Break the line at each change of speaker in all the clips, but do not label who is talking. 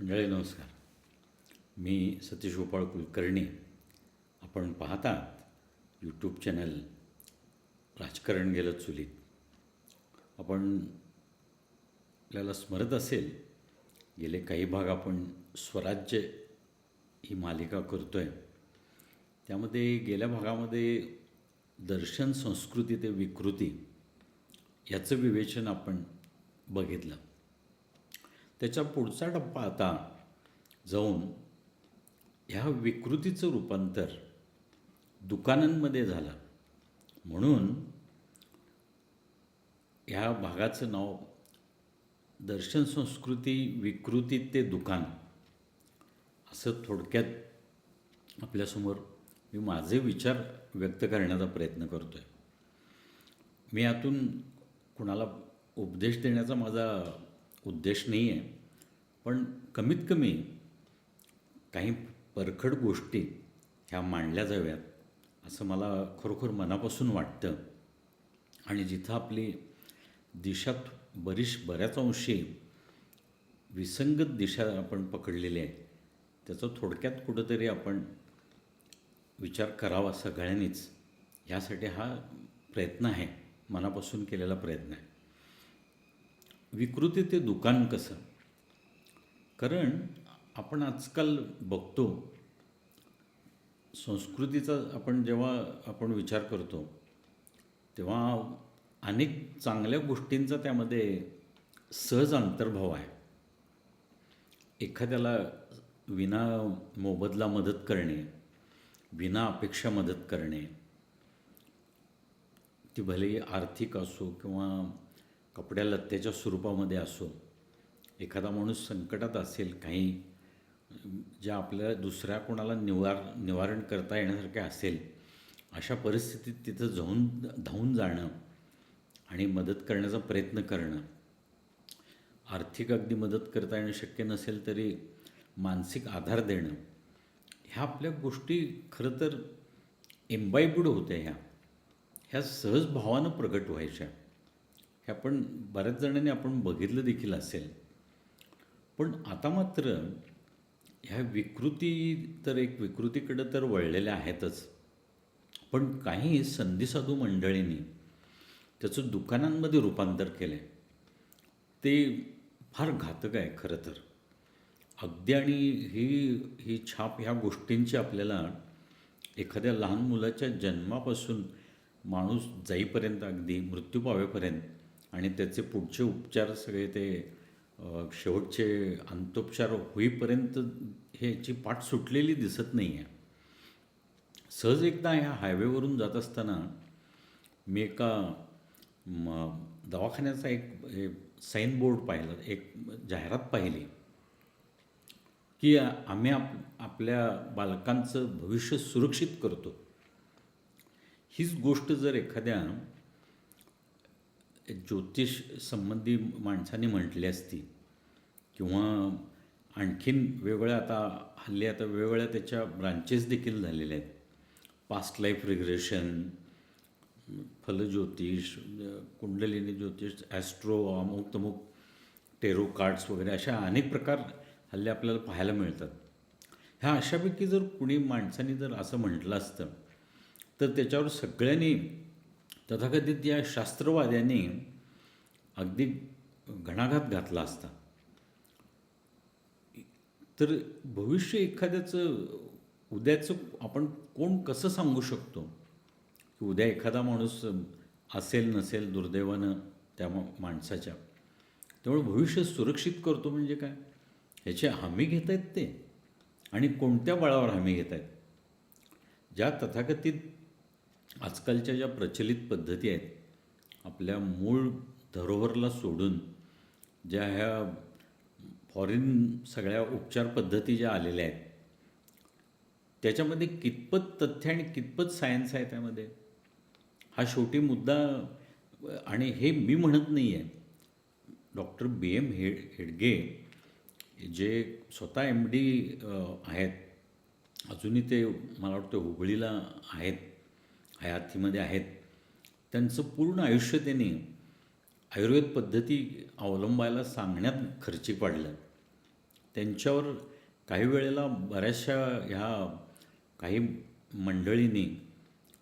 मंडळी नमस्कार. मी सतीश गोपाळ कुलकर्णी. आपण पाहतात यूट्यूब चॅनल राजकारण गेलं चुलीत. आपण आपल्याला स्मरत असेल गेले काही भाग आपण स्वराज्य ही मालिका करतो आहे त्यामध्ये गेल्या भागामध्ये दर्शन संस्कृती ते विकृती याचं विवेचन आपण बघितलं. त्याच्या पुढचा टप्पा आता जाऊन ह्या विकृतीचं रूपांतर दुकानांमध्ये झालं. म्हणून ह्या भागाचं नाव दर्शन संस्कृती विकृती ते दुकान असं थोडक्यात आपल्यासमोर मी माझे विचार व्यक्त करण्याचा प्रयत्न करतो आहे मी यातून कुणाला उपदेश देण्याचा माझा उद्देश नाही आहे पण कमीत कमी काही परखड गोष्टी ह्या मांडल्या जाव्यात असं मला खरोखर मनापासून वाटतं. आणि जिथं आपली दिशात बरीच बऱ्याच अंशी विसंगत दिशा आपण पकडलेली आहे त्याचा थोडक्यात कुठंतरी आपण विचार करावा सगळ्यांनीच. ह्यासाठी हा प्रयत्न आहे मनापासून केलेला प्रयत्न आहे. विकृती ते दुकान कसं? कारण आपण आजकाल बघतो संस्कृतीचा आपण जेव्हा आपण विचार करतो तेव्हा अनेक चांगल्या गोष्टींचा त्यामध्ये सहज अंतर्भाव आहे. एखाद्याला विना मोबदला मदत करणे विना अपेक्षा मदत करणे ती भले आर्थिक असो किंवा कपड्या लत्त्याच्या स्वरूपामध्ये असो एखादा माणूस संकटात असेल काही ज्या आपल्या दुसऱ्या कोणाला निवार निवारण करता येण्यासारखे असेल अशा परिस्थितीत तिथं जाऊन धावून जाणं आणि मदत करण्याचा प्रयत्न करणं. आर्थिक अगदी मदत करता येणं शक्य नसेल तरी मानसिक आधार देणं. ह्या आपल्या गोष्टी खरं तर एम्बायबूड होत्या ह्या. ह्या सहज भावानं प्रगट व्हायच्या. हे आपण बऱ्याच जणांनी आपण बघितलं देखील असेल. पण आता मात्र ह्या विकृती तर एक विकृतीकडं तर वळलेल्या आहेतच. पण काही संधीसाधू मंडळींनी त्याचं दुकानांमध्ये रूपांतर केलं आहे ते फार घातक आहे खरं तर. अगदी आणि ही ही छाप ह्या गोष्टींची आपल्याला एखाद्या लहान मुलाच्या जन्मापासून माणूस जाईपर्यंत अगदी मृत्यू पावेपर्यंत आणि त्याचे पुढचे उपचार सगळे ते शेवटचे अंतोपचार होईपर्यंत ह्याची पाठ सुटलेली दिसत नाही आहे सहज एकदा ह्या हायवेवरून जात असताना मी एका म दवाखान्याचा एक साईनबोर्ड बोर्ड पाहिला एक जाहिरात पाहिली की आम्ही आप आपल्या बालकांचं भविष्य सुरक्षित करतो. हीच गोष्ट जर एखाद्या ज्योतिष संबंधी माणसाने म्हटली असती किंवा आणखीन वेगवेगळ्या आता हल्ली आता वेगवेगळ्या त्याच्या ब्रांचेस देखील झालेल्या आहेत. पास्ट लाईफ रिग्रेशन फलज्योतिष कुंडलिनी ज्योतिष ॲस्ट्रो अमुक तमुक टेरो कार्ड्स वगैरे अशा अनेक प्रकार हल्ली आपल्याला पाहायला मिळतात. ह्या अशापैकी जर कुणी माणसाने जर असं म्हटलं असतं तर त्याच्यावर सगळ्यांनी तथाकथित या शास्त्रवाद्यांनी अगदी घणाघात घातला असता. तर भविष्य एखाद्याचं उद्याचं आपण कोण कसं सांगू शकतो? की उद्या एखादा माणूस असेल नसेल दुर्दैवानं त्या माणसाच्या. त्यामुळे भविष्य सुरक्षित करतो म्हणजे काय? ह्याची हमी घेत आहेत ते. आणि कोणत्या बळावर हमी घेत आहेत ज्या तथाकथित आजकालच्या ज्या प्रचलित पद्धती आहेत आपल्या मूळ धरोहरला सोडून ज्या ह्या फॉरेन सगळ्या उपचार पद्धती ज्या आलेल्या आहेत त्याच्यामध्ये कितपत तथ्य आणि कितपत सायन्स आहे त्यामध्ये? हा शेवटी मुद्दा आणि हे मी म्हणत नाही आहे. डॉक्टर बी एम हे हेडगे जे स्वतः एम डी आहेत अजूनही ते मला वाटतं हुबळीला आहेत. हयातीमध्ये आहेत. त्यांचं पूर्ण आयुष्य त्यांनी आयुर्वेद पद्धती अवलंबायला सांगण्यात खर्ची पाडलं. त्यांच्यावर काही वेळेला बऱ्याचशा ह्या काही मंडळींनी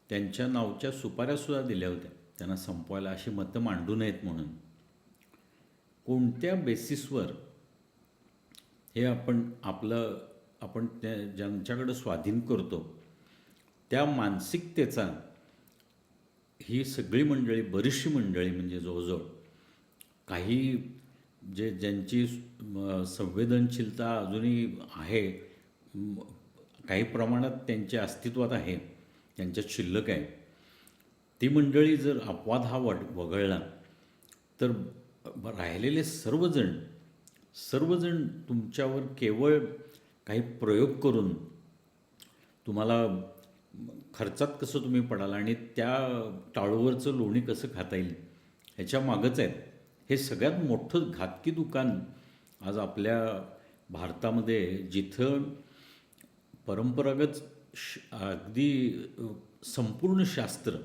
त्यांच्या नावच्या सुपाऱ्यासुद्धा दिल्या होत्या. त्यांना संपवायला अशी मतं मांडू नयेत म्हणून. कोणत्या बेसिसवर हे आपण आपलं आपण त्या ज्यांच्याकडं स्वाधीन करतो त्या मानसिकतेचा ही सगळी मंडळी बरीचशी मंडळी म्हणजे जवळजवळ काही जे ज्यांची संवेदनशीलता अजूनही आहे काही प्रमाणात त्यांच्या अस्तित्वात आहे त्यांच्यात शिल्लक आहे. ती मंडळी जर अपवाद हा वड वगळला तर राहिलेले सर्वजण सर्वजण तुमच्यावर केवळ काही प्रयोग करून तुम्हाला खर्चात कसं तुम्ही पडाल आणि त्या टाळूवरचं लोणी कसं खाता येईल ह्याच्या मागंच आहेत. हे सगळ्यात मोठं घातकी दुकान आज आपल्या भारतामध्ये जिथं परंपरागत श अगदी संपूर्ण शास्त्र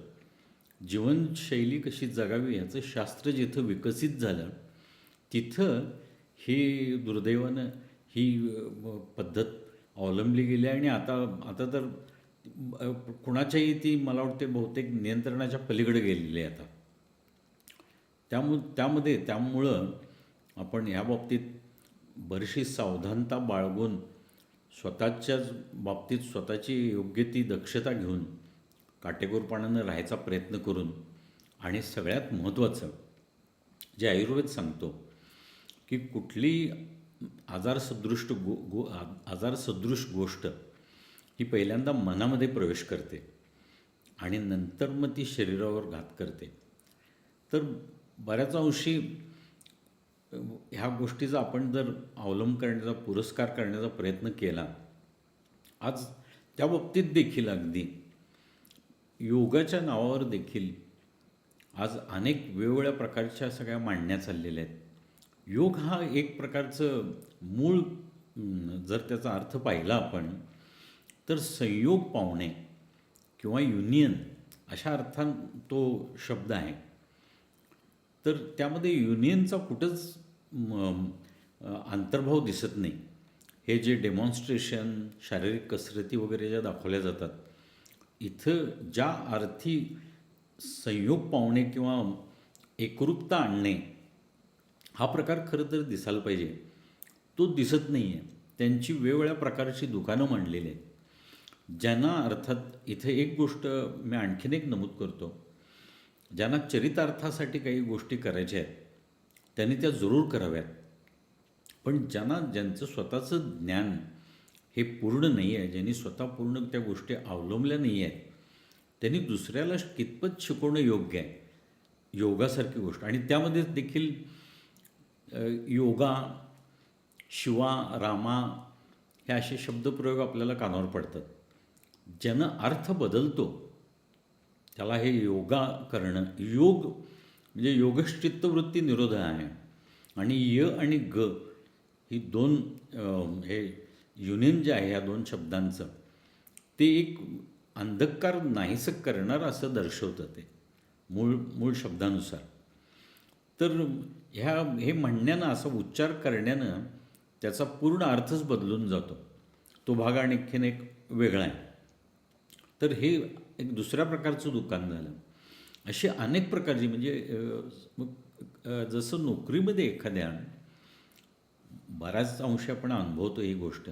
जीवनशैली कशी जगावी याचं शास्त्र जिथं विकसित झालं तिथं ही दुर्दैवानं ही पद्धत अवलंबली गेली आणि आता आता तर कुणाच्याही ती मला वाटते बहुतेक नियंत्रणाच्या पलीकडे गेलेली आहे आता. त्यामु त्यामध्ये त्यामुळं आपण ह्या बाबतीत बरीचशी सावधानता बाळगून स्वतःच्याच बाबतीत स्वतःची योग्य ती दक्षता घेऊन काटेकोरपणानं राहायचा प्रयत्न करून आणि सगळ्यात महत्त्वाचं जे आयुर्वेद सांगतो की कुठली आजारसदृष्ट गो गो आ- आजारसदृश गोष्ट ही पहिल्यांदा मनामध्ये प्रवेश करते आणि नंतर मग ती शरीरावर घात करते. तर बऱ्याच अंशी ह्या गोष्टीचा आपण जर अवलंब करण्याचा पुरस्कार करण्याचा प्रयत्न केला आज त्या बाबतीत देखील अगदी योगाच्या नावावर देखील आज अनेक वेगवेगळ्या प्रकारच्या सगळ्या मांडण्या चाललेल्या आहेत. योग हा एक प्रकारचं मूळ जर त्याचा अर्थ पाहिला आपण तर संयोग पावणे किंवा युनियन अशा अर्थान तो शब्द आहे. तर त्यामध्ये युनियनचा कुठंच अंतर्भाव दिसत नाही. हे जे डेमॉन्स्ट्रेशन शारीरिक कसरती वगैरे ज्या दाखवल्या जातात इथं ज्या अर्थी संयोग पावणे किंवा एकरूपता आणणे हा प्रकार खरं तर दिसायला पाहिजे. तो दिसत नाही आहे त्यांची वेगवेगळ्या प्रकारची दुकानं मांडलेली आहेत. ज्यांना अर्थात इथे एक गोष्ट मी आणखीन एक नमूद करतो. ज्यांना चरितार्थासाठी काही गोष्टी करायच्या आहेत त्यांनी त्या जरूर कराव्यात. पण ज्यांना ज्यांचं स्वतःचं ज्ञान हे पूर्ण नाही आहे ज्यांनी स्वतः पूर्ण त्या गोष्टी अवलंबल्या नाही आहेत त्यांनी दुसऱ्याला कितपत शिकवणं योग्य आहे? योगासारखी गोष्ट. आणि त्यामध्ये देखील योगा शिवा रामा हे असे शब्दप्रयोग आपल्याला कानावर पडतात. ज्यानं अर्थ बदलतो त्याला हे योगा करणं योग म्हणजे योगश्चित्तवृत्ती निरोध आहे. आणि य आणि ग ही दोन हे युनियन जे आहे ह्या दोन शब्दांचं ते एक अंधकार नाहीसं करणार असं दर्शवतं ते मूळ मूळ शब्दानुसार. तर ह्या हे म्हणण्यानं असा उच्चार करण्यानं त्याचा पूर्ण अर्थच बदलून जातो. तो भाग आणखीन एक वेगळा आहे. तर हे एक दुसऱ्या प्रकारचं दुकान झालं. अशी अनेक प्रकारची म्हणजे जसं नोकरीमध्ये एखाद्या बऱ्याच अंशी आपण अनुभवतो ही गोष्ट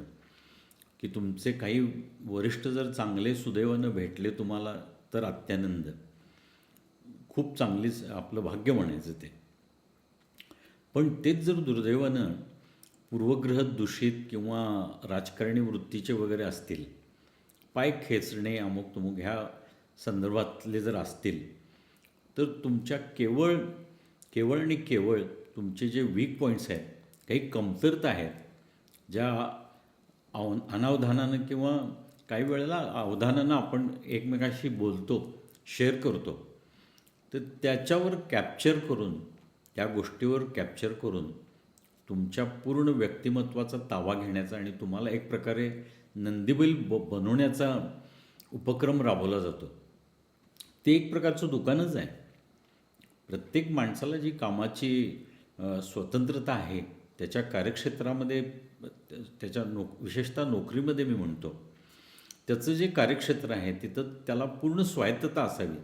की तुमचे काही वरिष्ठ जर चांगले सुदैवानं भेटले तुम्हाला तर अत्यानंद. खूप चांगलीच आपलं भाग्य म्हणायचं ते. पण तेच जर दुर्दैवानं पूर्वग्रह दूषित किंवा राजकारणी वृत्तीचे वगैरे असतील पाय खेचणे अमुक तुमुक ह्या संदर्भातले जर असतील तर तुमच्या केवळ केवळ आणि केवळ तुमचे जे वीक पॉईंट्स आहेत काही कमतरता आहेत ज्या अव अनावधानानं किंवा काही वेळेला अवधानानं आपण एकमेकाशी बोलतो शेअर करतो तर त्याच्यावर कॅप्चर करून त्या गोष्टीवर कॅप्चर करून तुमच्या पूर्ण व्यक्तिमत्वाचा ताबा घेण्याचा आणि तुम्हाला एक प्रकारे नंदीबैल ब बनवण्याचा उपक्रम राबवला जातो. ते एक प्रकारचं दुकानच आहे. प्रत्येक माणसाला जी कामाची स्वतंत्रता आहे त्याच्या कार्यक्षेत्रामध्ये त्याच्या नोक विशेषतः नोकरीमध्ये मी म्हणतो त्याचं जे कार्यक्षेत्र आहे तिथं त्याला पूर्ण स्वायत्तता असावी.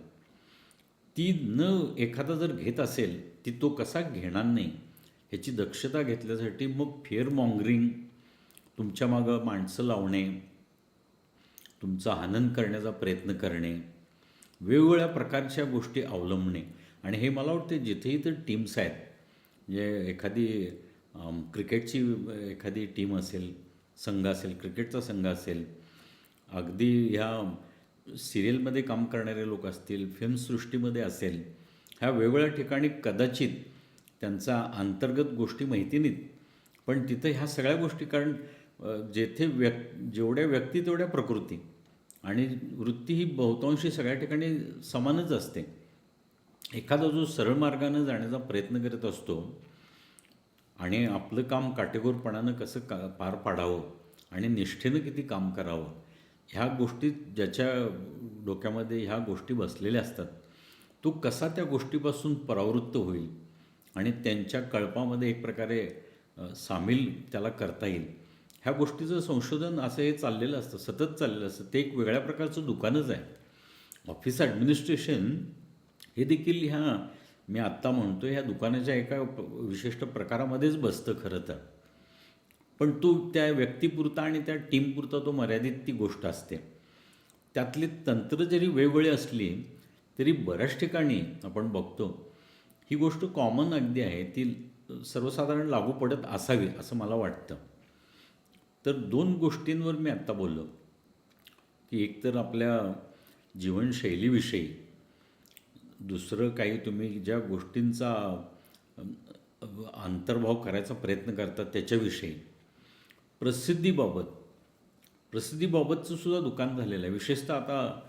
ती न एखादा जर घेत असेल ती तो कसा घेणार नाही ह्याची दक्षता घेतल्यासाठी मग फेअर मॉंगरिंग तुमच्या मागं माणसं लावणे तुमचं आनंद करण्याचा प्रयत्न करणे वेगवेगळ्या प्रकारच्या गोष्टी अवलंबणे. आणि हे मला वाटते जिथेही तर टीम्स आहेत म्हणजे एखादी क्रिकेटची एखादी टीम असेल संघ असेल क्रिकेटचा संघ असेल अगदी ह्या सिरियलमध्ये काम करणारे लोक असतील फिल्मसृष्टीमध्ये असेल ह्या वेगवेगळ्या ठिकाणी कदाचित त्यांचा अंतर्गत गोष्टी माहिती नाहीत. पण तिथं ह्या सगळ्या गोष्टी कारण जेथे व्यक् जेवढ्या व्यक्ती तेवढ्या प्रकृती. आणि वृत्ती ही बहुतांशी सगळ्या ठिकाणी समानच असते. एखादा जो सरळ मार्गानं जाण्याचा प्रयत्न करत असतो आणि आपलं काम काटेकोरपणानं कसं का पार पाडावं आणि निष्ठेनं किती काम करावं ह्या गोष्टी ज्याच्या डोक्यामध्ये ह्या गोष्टी बसलेल्या असतात तो कसा त्या गोष्टीपासून परावृत्त होईल आणि त्यांच्या कळपामध्ये एक प्रकारे सामील त्याला करता येईल. ह्या गोष्टीचं संशोधन असं हे चाललेलं असतं सतत चाललेलं असतं. ते एक वेगळ्या प्रकारचं दुकानच आहे. ऑफिस ॲडमिनिस्ट्रेशन हे देखील ह्या मी आत्ता म्हणतो ह्या दुकानाच्या एका विशिष्ट प्रकारामध्येच बसतं खरं तर. पण तो त्या व्यक्तीपुरता आणि त्या टीमपुरता तो मर्यादित ती गोष्ट असते. त्यातली तंत्र जरी वेगवेगळी असली तरी बऱ्याच ठिकाणी आपण बघतो ही गोष्ट कॉमन अगदी आहे. ती सर्वसाधारण लागू पडत असावी असं मला वाटतं. तर दोन गोष्टींवर मी आत्ता बोललो. की एक तर आपल्या जीवनशैलीविषयी दुसरं काही तुम्ही ज्या गोष्टींचा अंतर्भाव करायचा प्रयत्न करता त्याच्याविषयी. प्रसिद्धीबाबत प्रसिद्धीबाबतचं सुद्धा दुकान झालेलं आहे. विशेषतः आता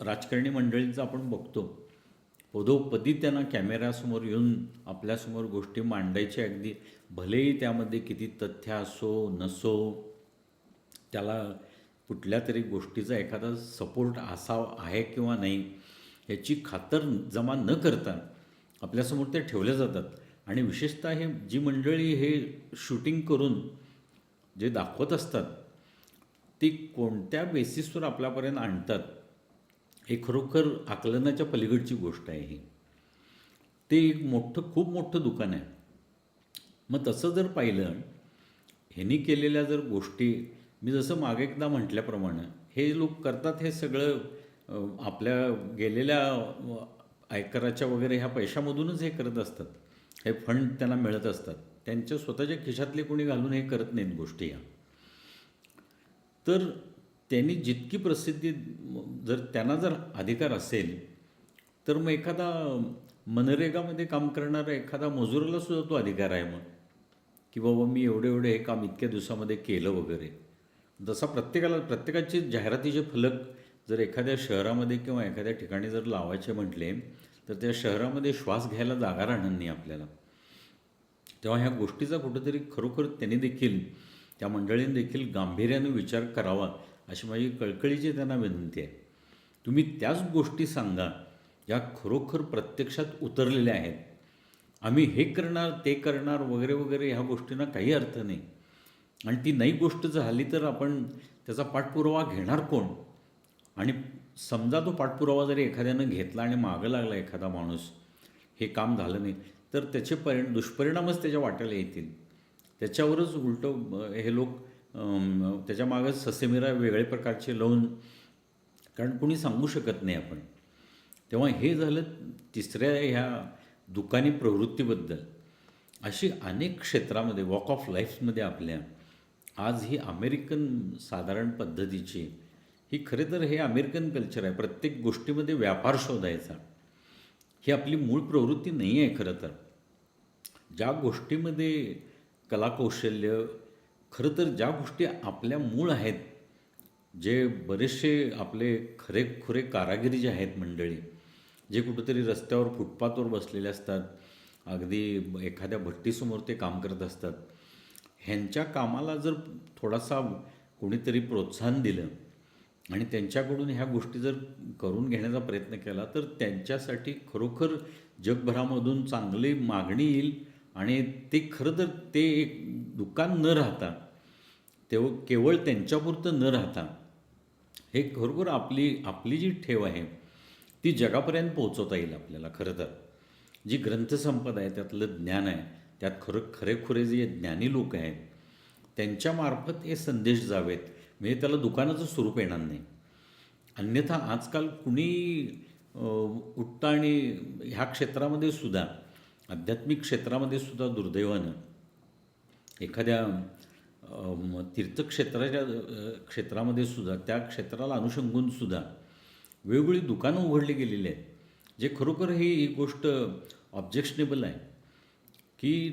राजकारणी मंडळींचं आपण बघतो. पदोपदी त्यांना कॅमेऱ्यासमोर येऊन आपल्यासमोर गोष्टी मांडायच्या अगदी. भलेही त्यामध्ये किती तथ्य असो नसो त्याला कुठल्या तरी गोष्टीचा एखादा सपोर्ट असावा आहे किंवा नाही याची खातर जमा न करता आपल्यासमोर ते ठेवल्या जातात. आणि विशेषतः हे जी मंडळी हे शूटिंग करून जे दाखवत असतात ती कोणत्या बेसिसवर आपल्यापर्यंत आणतात? हे खरोखर आकलनाच्या पलीकडची गोष्ट आहे ही. ते एक मोठं खूप मोठं दुकान आहे. मग तसं जर पाहिलं ह्यांनी केलेल्या जर गोष्टी मी जसं मागे एकदा म्हटल्याप्रमाणे हे लोक करतात हे सगळं आपल्या गेलेल्या आयकराच्या वगैरे ह्या पैशामधूनच हे करत असतात. हे फंड त्यांना मिळत असतात. त्यांच्या स्वतःच्या खिशातले कोणी घालून हे करत नाहीत गोष्टी ह्या. तर त्यांनी जितकी प्रसिद्धी जर त्यांना जर अधिकार असेल तर मग एखादा मनरेगामध्ये काम करणारा एखादा मजुराला सुद्धा तो अधिकार आहे मग. की बाबा मी एवढे एवढे हे काम इतक्या दिवसामध्ये केलं वगैरे. जसा प्रत्येकाला प्रत्येकाचे जाहिरातीचे फलक जर एखाद्या शहरामध्ये किंवा एखाद्या ठिकाणी जर लावायचे म्हटले तर त्या शहरामध्ये श्वास घ्यायला जागा राहणार नाही आपल्याला. तेव्हा ह्या गोष्टीचा कुठंतरी खरोखर त्यांनी देखील त्या मंडळींनी देखील गांभीर्याने विचार करावा अशी माझी कळकळीची त्यांना विनंती आहे. तुम्ही त्याच गोष्टी सांगा ज्या खरोखर प्रत्यक्षात उतरलेल्या आहेत. आम्ही हे करणार ते करणार वगैरे वगैरे ह्या गोष्टींना काही अर्थ नाही. आणि ती नाही गोष्ट झाली तर आपण त्याचा पाठपुरावा घेणार कोण? आणि समजा तो पाठपुरावा जरी एखाद्यानं घेतला आणि मागं लागला एखादा माणूस हे काम झालं नाही तर त्याचे परि दुष्परिणामच त्याच्या वाट्याला येतील. त्याच्यावरच उलटं हे लोक त्याच्यामागं ससेमिरा वेगळे प्रकारचे लावून कारण कोणी सांगू शकत नाही आपण. तेव्हा हे झालं तिसऱ्या ह्या दुकानी प्रवृत्तीबद्दल. अशी अनेक क्षेत्रामध्ये वॉक ऑफ लाईफमध्ये आपल्या आज ही अमेरिकन साधारण पद्धतीची ही खरे तर हे अमेरिकन कल्चर आहे. प्रत्येक गोष्टीमध्ये व्यापार शोधायचा. ही आपली मूळ प्रवृत्ती नाही आहे खरं तर. ज्या गोष्टीमध्ये कलाकौशल्य खरं तर ज्या गोष्टी आपल्या मूळ आहेत जे बरेचसे आपले खरे खुरे कारागिरी जे आहेत मंडळी जे कुठंतरी रस्त्यावर फुटपाथवर बसलेले असतात अगदी एखाद्या भट्टीसमोर ते काम करत असतात ह्यांच्या कामाला जर थोडासा कोणीतरी प्रोत्साहन दिलं आणि त्यांच्याकडून ह्या गोष्टी जर करून घेण्याचा प्रयत्न केला तर त्यांच्यासाठी खरोखर जगभरामधून चांगली मागणी येईल आणि ते खरं तर ते एक दुकान न राहता तेव्हा केवळ त्यांच्यापुरतं न राहता हे खरोखर आपली आपली जी ठेव आहे ती जगापर्यंत पोहोचवता येईल आपल्याला खरं तर. जी ग्रंथसंपदा आहे त्यातलं ज्ञान आहे त्यात खरं खरेखुरे जे ज्ञानी लोक आहेत त्यांच्यामार्फत हे संदेश जावेत. म्हणजे त्याला दुकानाचं स्वरूप येणार नाही. अन्यथा आजकाल कुणी उठता आणि ह्या क्षेत्रामध्ये सुद्धा आध्यात्मिक क्षेत्रामध्ये सुद्धा दुर्दैवानं एखाद्या तीर्थक्षेत्राच्या क्षेत्रामध्ये सुद्धा त्या क्षेत्राला अनुषंगून सुद्धा वेगवेगळी दुकानं उघडली गेलेली आहेत. जे खरोखर ही ही गोष्ट ऑब्जेक्शनेबल आहे की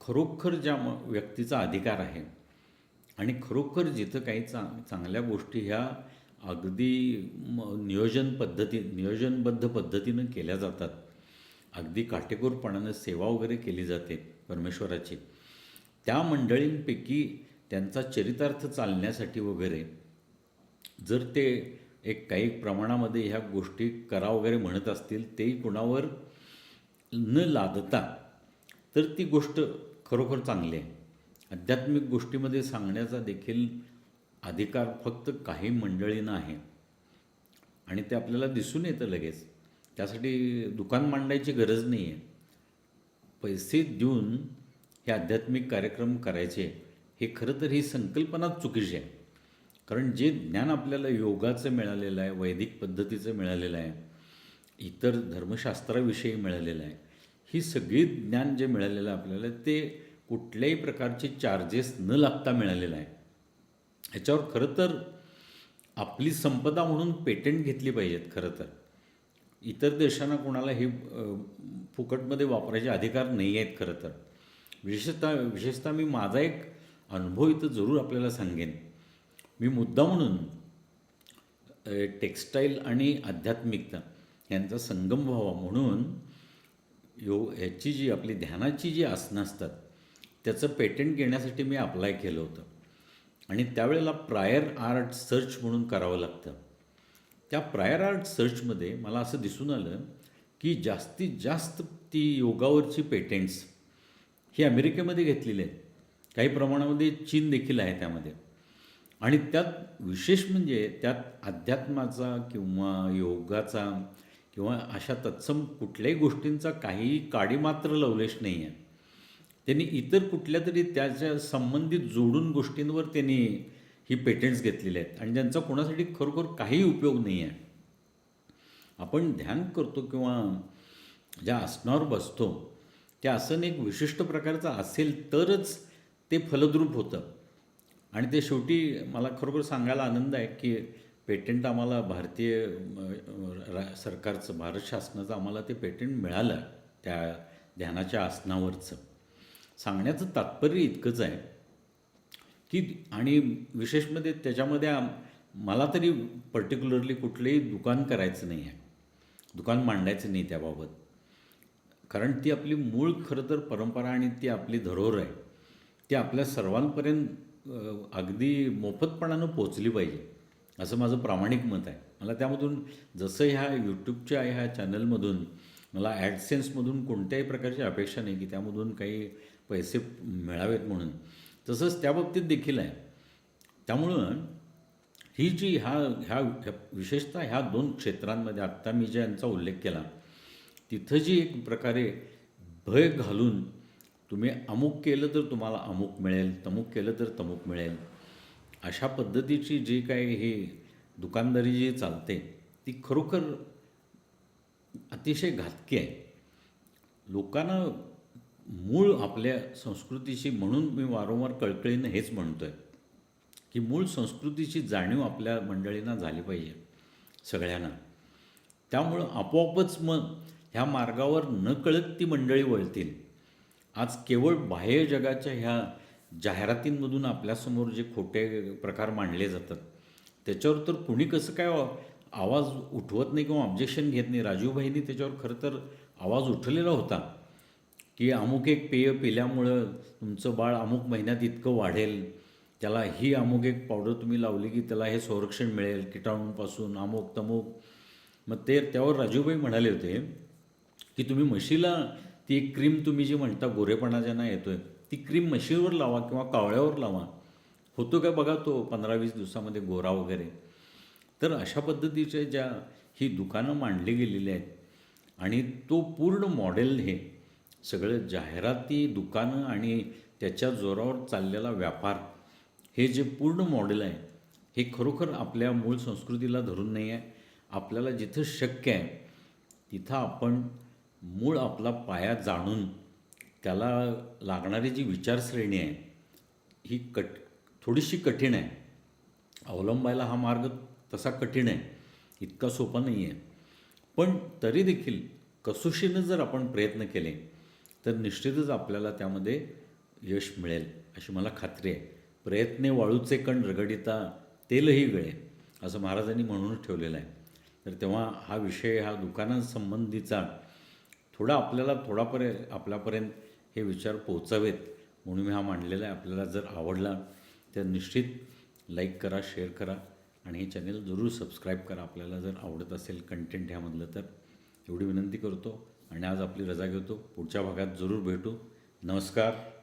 खरोखर ज्या म- व्यक्तीचा अधिकार आहे आणि खरोखर जिथं काही चांग चांगल्या गोष्टी ह्या अगदी नियोजन पद्धती नियोजनबद्ध पद्धतीनं केल्या जातात. अगदी काटेकोरपणानं सेवा वगैरे केली जाते परमेश्वराची. त्या मंडळींपैकी त्यांचा चरितार्थ चालण्यासाठी वगैरे जर ते एक काही प्रमाणामध्ये ह्या गोष्टी करा वगैरे म्हणत असतील तेही कुणावर न लादता तर ती गोष्ट खरोखर चांगली आहे. आध्यात्मिक गोष्टीमध्ये सांगण्याचा देखील अधिकार फक्त काही मंडळींना आहे. आणि ते आपल्याला दिसून येतं लगेच. त्यासाठी दुकान मांडायची गरज नाही आहे पैसे देऊन हे आध्यात्मिक कार्यक्रम करायचे हे खरं तर ही संकल्पनाच चुकीची आहे. कारण जे ज्ञान आपल्याला योगाचं मिळालेलं आहे वैदिक पद्धतीचं मिळालेलं आहे इतर धर्मशास्त्राविषयी मिळालेलं आहे ही सगळी ज्ञान जे मिळालेलं आहे आपल्याला ते कुठल्याही प्रकारचे चार्जेस न लागता मिळालेलं आहे. ह्याच्यावर खरं तर आपली संपदा म्हणून पेटंट घेतली पाहिजेत खरं तर. इतर देशांना कोणाला हे फुकटमध्ये वापरायचे अधिकार नाही आहेत खरं तर. विशेषतः विशेषतः मी माझा एक अनुभव इथं जरूर आपल्याला सांगेन. मी मुद्दा म्हणून टेक्स्टाईल आणि आध्यात्मिकता यांचा संगम व्हावा म्हणून यो ह्याची जी आपली ध्यानाची जी आसनं असतात त्याचं पेटंट घेण्यासाठी मी अप्लाय केलं होतं. आणि त्यावेळेला प्रायर आर्ट सर्च म्हणून करावं लागतं. त्या प्रायर आर्ट सर्चमध्ये मला असं दिसून आलं की जास्तीत जास्त ती योगावरची पेटेंट्स ही अमेरिकेमध्ये घेतलेली आहेत. काही प्रमाणामध्ये चीन देखील आहे त्यामध्ये. आणि त्यात विशेष म्हणजे त्यात अध्यात्माचा किंवा योगाचा किंवा अशा तत्सम कुठल्याही गोष्टींचा काहीही काडीमात्र लवलेश नाही आहे. त्यांनी इतर कुठल्या तरी त्याच्या संबंधित जोडून गोष्टींवर त्यांनी ही पेटंट्स घेतलेले आहेत. आणि ज्यांचा कोणासाठी खरोखर काही उपयोग नाही आहे. आपण ध्यान करतो किंवा ज्या आसनावर बसतो ते आसन एक विशिष्ट प्रकारचं असेल तरच ते फलद्रूप होतं. आणि ते शेवटी मला खरोखर सांगायला आनंद आहे की पेटंट आम्हाला भारतीय रा सरकारचं भारत शासनाचं आम्हाला ते पेटंट मिळालं त्या ध्यानाच्या आसनावरचं. सांगण्याचं तात्पर्य इतकंच आहे की आणि विशेष म्हणजे त्याच्यामध्ये मला तरी पर्टिक्युलरली कुठलंही दुकान करायचं नाही आहे. दुकान मांडायचं नाही त्याबाबत. कारण ती आपली मूळ खरं तर परंपरा आणि ती आपली धरोहर आहे. ती आपल्या सर्वांपर्यंत अगदी मोफतपणानं पोचली पाहिजे असं माझं प्रामाणिक मत आहे. मला त्यामधून जसं ह्या यूट्यूबच्या ह्या चॅनलमधून मला ॲडसेन्समधून कोणत्याही प्रकारची अपेक्षा नाही की त्यामधून काही पैसे मिळावेत म्हणून तसंच त्या बाबतीत देखील आहे. त्यामुळं ही जी ह्या ह्या ह्या- विशेषतः ह्या दोन क्षेत्रांमध्ये आत्ता मी ज्यांचा उल्लेख केला तिथं जी एक प्रकारे भय घालून तुम्ही अमुक केलं तर तुम्हाला अमुक मिळेल तमुक केलं तर तमुक मिळेल. अशा पद्धतीची जी काही हे दुकानदारी जी चालते ती खरोखर अतिशय घातकी आहे. लोकांना मूळ आपल्या संस्कृतीशी म्हणून मी वारंवार कळकळीनं हेच म्हणतो आहे की मूळ संस्कृतीची जाणीव आपल्या मंडळींना झाली पाहिजे सगळ्यांना. त्यामुळं आपोआपच मग ह्या मार्गावर न कळत ती मंडळी वळतील. आज केवळ बाह्य जगाच्या ह्या जाहिरातींमधून आपल्यासमोर जे खोटे प्रकार मांडले जातात त्याच्यावर तर कुणी कसं काय आवाज उठवत नाही किंवा ऑब्जेक्शन घेत नाही. राजूभाईंनी त्याच्यावर खरं तर आवाज उठवलेला होता की अमुक एक पेय पिल्यामुळं तुमचं बाळ अमुक महिन्यात इतकं वाढेल त्याला ही अमुक एक पावडर तुम्ही लावली की त्याला हे संरक्षण मिळेल किटाणूंपासून अमुक तमुक. मग ते त्यावर राजूभाई म्हणाले होते की तुम्ही म्हशीला ती एक क्रीम तुम्ही जी म्हणता गोरेपणा ज्यांना येतो आहे ती क्रीम म्हशीवर लावा किंवा कावळ्यावर लावा. होतो का बघा तो पंधरा वीस दिवसामध्ये गोरा वगैरे. तर अशा पद्धतीच्या ज्या ही दुकानं मांडली गेलेली आहेत आणि तो पूर्ण मॉडेल हे सगळं जाहिराती दुकानं आणि त्याच्या जोरावर चाललेला व्यापार हे जे पूर्ण मॉडेल आहे हे खरोखर आपल्या मूळ संस्कृतीला धरून नाही आहे. आपल्याला जिथं शक्य आहे तिथं आपण मूळ आपला पाया जाणून त्याला लागणारी जी विचारश्रेणी आहे ही कट थोडीशी कठीण आहे. अवलंबायला हा मार्ग तसा कठीण आहे इतका सोपा नाही आहे पण तरी देखील कसोशीनं जर आपण प्रयत्न केले तर निश्चितच आपल्याला त्यामध्ये यश मिळेल अशी मला खात्री आहे. प्रयत्ने वाळूचे कण रगडिता तेलही गळे असं महाराजांनी म्हणूनच ठेवलेलं आहे. तर तेव्हा हा विषय हा दुकानांसंबंधीचा थोडा आपल्याला थोडापर्यंत आपल्यापर्यंत हे विचार पोचावेत म्हणून मी हा मांडलेला आहे. आपल्याला जर आवडला तर निश्चित लाईक करा शेअर करा आणि हे चॅनल जरूर सबस्क्राईब करा. आपल्याला जर आवडत असेल कंटेंट ह्यामधलं तर एवढी विनंती करतो. आणि आज आपली रजा घेतो. पुढच्या भागात जरूर भेटू. नमस्कार.